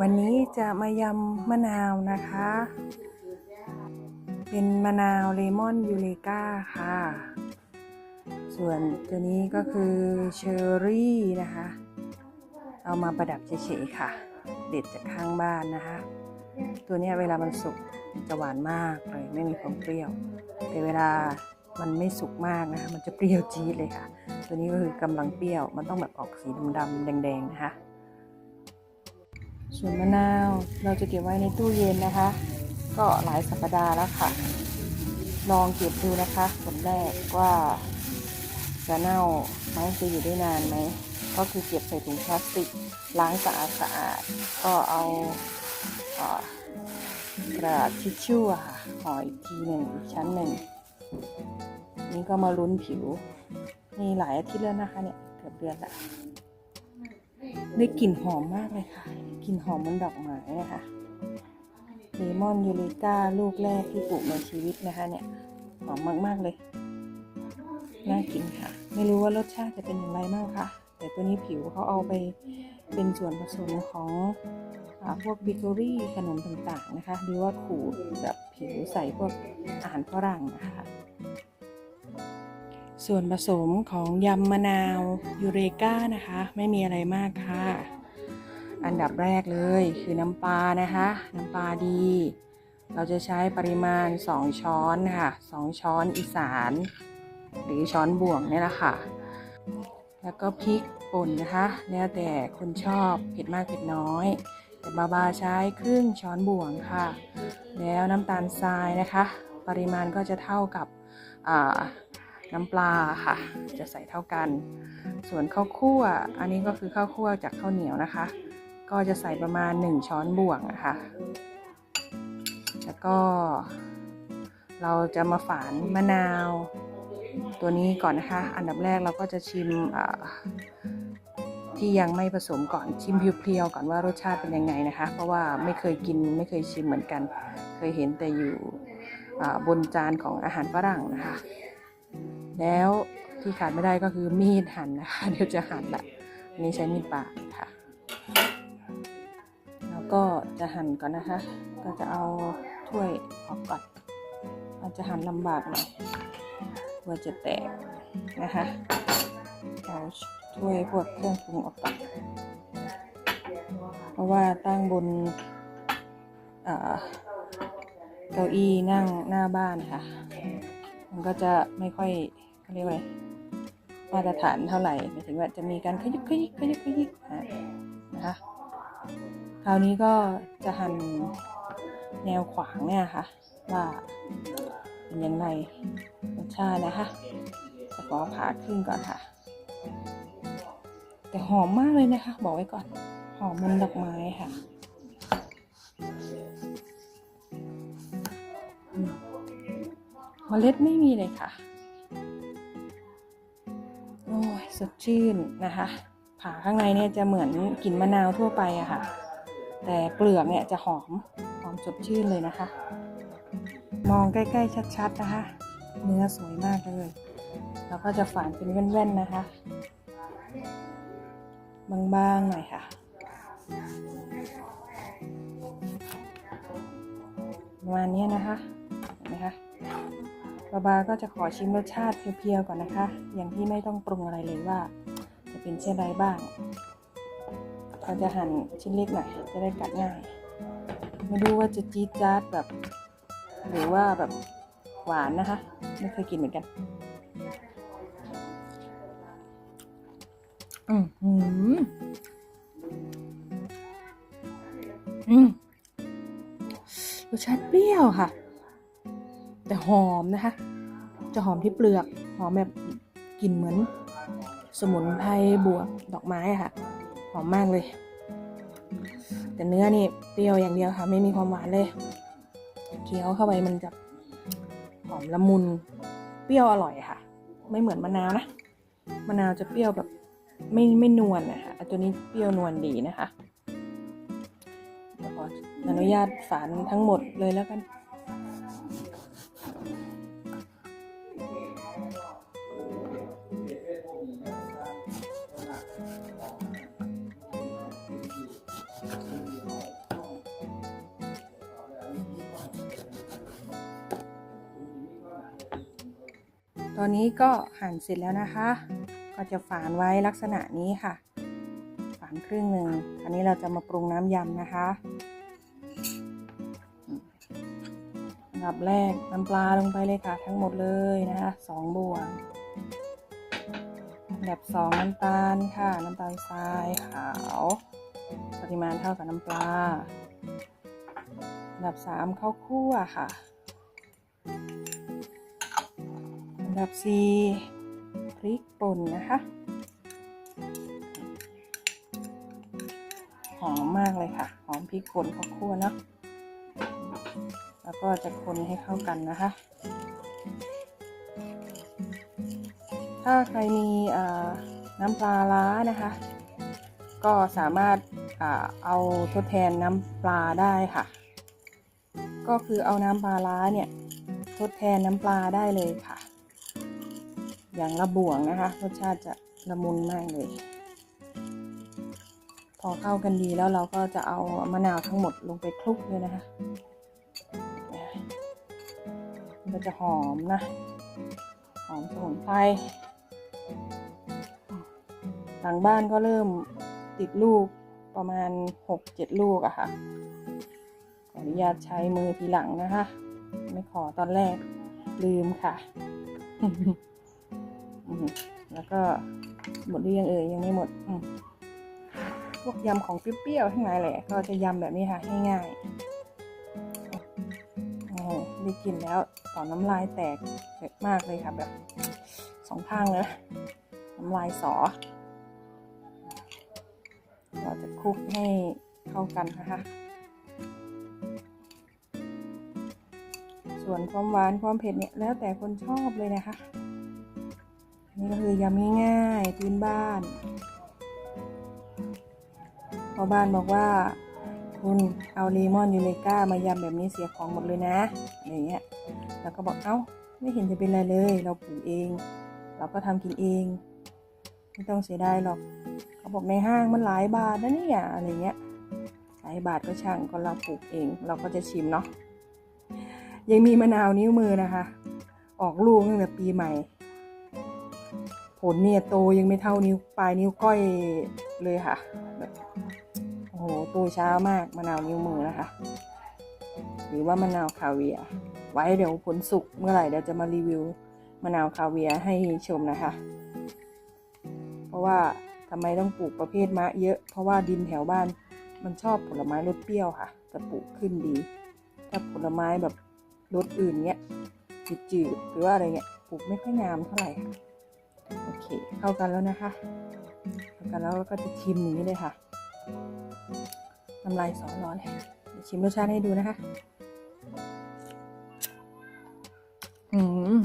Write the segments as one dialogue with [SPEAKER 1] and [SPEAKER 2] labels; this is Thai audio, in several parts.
[SPEAKER 1] วันนี้จะมายำมะนาวนะคะ เป็นมะนาวเลมอนยูเลกาค่ะ ส่วนตัวนี้ก็คือเชอร์รี่นะคะ เอามาประดับเฉยๆค่ะ เด็ดจากข้างบ้านนะคะ ตัวนี้เวลามันสุกจะหวานมากเลยไม่มีความเปรี้ยว แต่เวลามันไม่สุกมากนะคะมันจะเปรี้ยวจี๊ดเลยค่ะ ตัวนี้ก็คือกำลังเปรี้ยว มันต้องแบบออกสีดำๆแดงๆนะคะ ส่วนมะนาวเราจะเก็บไว้ในตู้เย็นนะคะ ก็หลายสัปดาห์แล้วค่ะ ลองเก็บดูนะคะผลแรกว่าจะเน่าไหมจะอยู่ได้นานไหมก็คือเก็บใส่ถุงพลาสติกล้างสะอาดสะอาดก็เอากระดาษทิชชู่ค่ะห่ออีกทีหนึ่งอีกชั้นหนึ่งนี่ก็มาลุ้นผิวนี่หลายอาทิตย์แล้วนะคะเนี่ยเกือบเดือนละ ได้กลิ่นหอมมากเลยค่ะ กลิ่นหอมเหมันดอกไม้นะคะเลมอนยูริก้าลูกแรกที่ปลูกในชีวิตนะคะเนี่ย หอมมาก ๆ เลย น่ากินค่ะ ไม่รู้ว่ารสชาติจะเป็นอย่างไรบ้างค่ะ แต่ตัวนี้ผิวเขาเอาไปเป็นส่วนผสมของอพวกเบเกอรี่ขนมต่างๆนะคะ หรือว่าขูดแบบผิวใส่พวกอาหารฝรั่งนะคะ ส่วนผสมของยำมะนาวยูเรกานะคะ ไม่มีอะไรมากค่ะ อันดับแรกเลยคือน้ำปลานะคะ น้ำปลาดี เราจะใช้ปริมาณ 2 ช้อนค่ะ 2 ช้อนอีสาน หรือช้อนบ่วงเนี่ยแหละค่ะ แล้วก็พริกป่นนะคะ แล้วแต่คนชอบเผ็ดมากเผ็ดน้อย แต่บาบาใช้ครึ่งช้อนบ่วงค่ะ แล้วน้ำตาลทรายนะคะ ปริมาณก็จะเท่ากับอ่า น้ำปลาค่ะ จะใส่เท่ากัน ส่วนข้าวคั่ว อันนี้ก็คือข้าวคั่วจากข้าวเหนียวนะคะ ก็จะใส่ประมาณ 1 ช้อนบวงนะคะ แล้วก็ เราจะมาฝานมะนาว ตัวนี้ก่อนนะคะ อันดับแรกเราก็จะชิมที่ยังไม่ผสมก่อนชิมเพียวๆก่อนว่ารสชาติเป็นยังไงนะคะ เพราะว่าไม่เคยกินไม่เคยชิมเหมือนกัน เคยเห็นแต่อยู่บนจานของอาหารฝรั่งนะคะ แล้วที่ขาดไม่ได้ก็คือมีดหั่นนะคะ เดี๋ยวจะหั่นละอันนี้ใช้มีดปาดค่ะ แล้วก็จะหั่นก่อนนะคะ ก็จะเอาถ้วยออกก่อนอาจจะหั่นลำบากหน่อยกลัวจะแตกนะคะเอาถ้วยพวกเครื่องปรุงออกก่อนเพราะว่าตั้งบนเอ่อเก้าอี้นั่งหน้าบ้านค่ะ มันก็จะไม่ค่อย เขาเรียกว่ามาตรฐานเท่าไหร่หมายถึงว่าจะมีการขยิกขยิกขยิกขยิกอะนะคะคราวนี้ก็จะหั่นแนวขวางเนี่ยค่ะ ว่าเป็นยังไงรสชาตินะคะจะขอผ่าครึ่งก่อนค่ะ แต่หอมมากเลยนะคะ บอกไว้ก่อน หอมมันดอกไม้ค่ะมเมล็ดไม่มีเลยค่ะ สดชื่นนะคะผ่าข้างในเนี่ยจะเหมือนกลิ่นมะนาวทั่วไปอะค่ะ แต่เปลือกเนี่ยจะหอมหอมสดชื่นเลยนะคะ มองใกล้ๆชัดๆนะคะ เนื้อสวยมากเลย แล้วก็จะฝานเป็นแว่นๆนะคะ บางๆหน่อยค่ะประมาณนี้นะคะเห็นไหมคะ บาบาก็จะขอชิมรสชาติเพียวๆก่อนนะคะ อย่างที่ไม่ต้องปรุงอะไรเลยว่า จะเป็นเช่นไรบ้างเราจะหั่นชิ้นเล็กหน่อยจะได้กัดง่าย ไม่รู้ว่าจะจี๊ดจ๊าดแบบ หรือว่าแบบหวานนะคะ ไม่เคยกินเหมือนกัน อืมอืมอืมรสชาติเปรี้ยวค่ะ แต่หอมนะคะ จะหอมที่เปลือกหอมแบบกลิ่นเหมือน สมุนไพรบวกดอกไม้อะค่ะ หอมมากเลย แต่เนื้อนี่เปรี้ยวอย่างเดียวค่ะ ไม่มีความหวานเลยเคี้ยวเข้าไปมันจะหอมละมุน เปรี้ยวอร่อยค่ะ ไม่เหมือนมะนาวนะมะนาวจะเปรี้ยวแบบไม่ไม่นวลนะคะตัวนี้เปรี้ยวนวลดีนะคะเดี๋ยวขออนุญาตฝานทั้งหมดเลยแล้วกัน ตอนนี้ก็หั่นเสร็จแล้วนะคะ ก็จะฝานไว้ลักษณะนี้ค่ะ ฝานครึ่งหนึ่งอันนี้เราจะมาปรุงน้ำยำนะคะอันดับแรกน้ำปลาลงไปเลยค่ะ ทั้งหมดเลยนะคะสองบวงอันดับสองน้ำตาลค่ะ น้ำตาลทรายขาว ปริมาณเท่ากับน้ำปลาอันดับสามข้าวคั่วค่ะ อันดับสี่พริกป่นนะคะ หอมมากเลยค่ะ หอมพริกป่นข้าวคั่วเนาะแล้วก็จะคนให้เข้ากันนะคะ ถ้าใครมีน้ำปลาล้านะคะ ก็สามารถอเอาทดแทนน้ำปลาได้ค่ะ ก็คือเอาน้ำปลาล้าเนี่ยทดแทนน้ำปลาได้เลยค่ะ อย่างละบ่วงนะคะ รสชาติจะละมุนมากเลย พอเข้ากันดีแล้วเราก็จะเอามะนาวทั้งหมดลงไปคลุกเลยนะคะมันก็จะหอมนะ หอมสมุนไพรหลังบ้านก็เริ่มติดลูกประมาณ 6-7 ลูกอะค่ะ ขออนุญาตใช้มือทีหลังนะคะ ไม่ขอตอนแรกลืมค่ะ แล้วก็หมดหรือยังเอ่ยยังไม่หมดพวกยำของเปรี้ยวๆทั้งหลายแหละ ก็จะยำแบบนี้ค่ะง่ายๆโอ้โหได้กลินแล้วต่อน้ำลายแตกเยอะมากเลยค่ะแบบสองข้างเลยน้ำลายสอ เราจะคลุกให้เข้ากันนะคะส่วนความหวานความเผ็ดเนี่ยแล้วแต่คนชอบเลยนะคะ นนี้ก็คือยำง่ายๆพื้นบ้านพอบ้านบอกว่าคุณเอาเลมอนยูเลก้ามายำแบบนี้เสียของหมดเลยนะอะไรเงี้ยแล้วก็บอกเอ้าไม่เห็นจะเป็นไรเลย เราปลูกเอง เราก็ทำกินเอง ไม่ต้องเสียดายหรอกเขาบอกในห้างมันหลายบาทนะเนี่ยอะไรเงี้ยหลายบาทก็ช่างก็เราปลูกเอง เราก็จะชิมเนาะยังมีมะนาวนิ้วมือนะคะ ออกลูกตั้งแต่ปีใหม่ ผลเนี่ยโตยังไม่เท่านิ้วปลายนิ้วก้อยเลยค่ะโอ้โหโตช้ามากมะนาวนิ้วมือนะคะ หรือว่ามะนาวคาเวียไว้เดี๋ยวผลสุกเมื่อไหร่เดี๋ยวจะมารีวิวมะนาวคาเวียให้ชมนะคะ เพราะว่าทำไมต้องปลูกประเภทมะเยอะ เพราะว่าดินแถวบ้านมันชอบผลไม้รสเปรี้ยวค่ะ จะปลูกขึ้นดี ถ้าผลไม้แบบรสอื่นเนี้ยจืดๆหรือว่าอะไรเงี้ยปลูกไม่ค่อยงามเท่าไหร่ค่ะ โอเค เข้ากันแล้วนะคะ เข้ากันแล้วก็จะชิมอย่างนี้เลยค่ะน้ำลายสอร้อนเลยชิมรสชาติให้ดูนะคะ อืม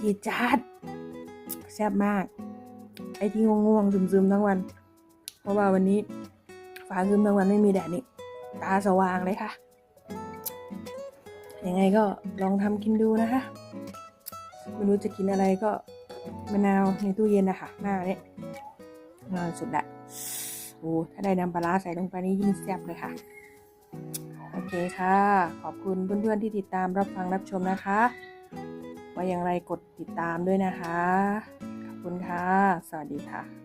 [SPEAKER 1] จีจาดแซ่บมาก ไอ้ที่ง่วงๆซึมๆทั้งวัน เพราะว่าวันนี้ฟ้าคึมทั้งวันไม่มีแดดนี่ ตาสว่างเลยค่ะ ยังไงก็ลองทำกินดูนะคะ ไม่รู้จะกินอะไรก็มะนาวในตู้เย็นนะคะหน้าเนี้ยนอนสุดละโอ้ถ้าได้น้ำปลาร้าใส่ลงไปนี่ยิ่งแซ่บเลยค่ะ โอเคค่ะ ขอบคุณเพื่อนๆที่ติดตามรับฟังรับชมนะคะว่าอย่างไรกดติดตามด้วยนะคะ ขอบคุณค่ะ สวัสดีค่ะ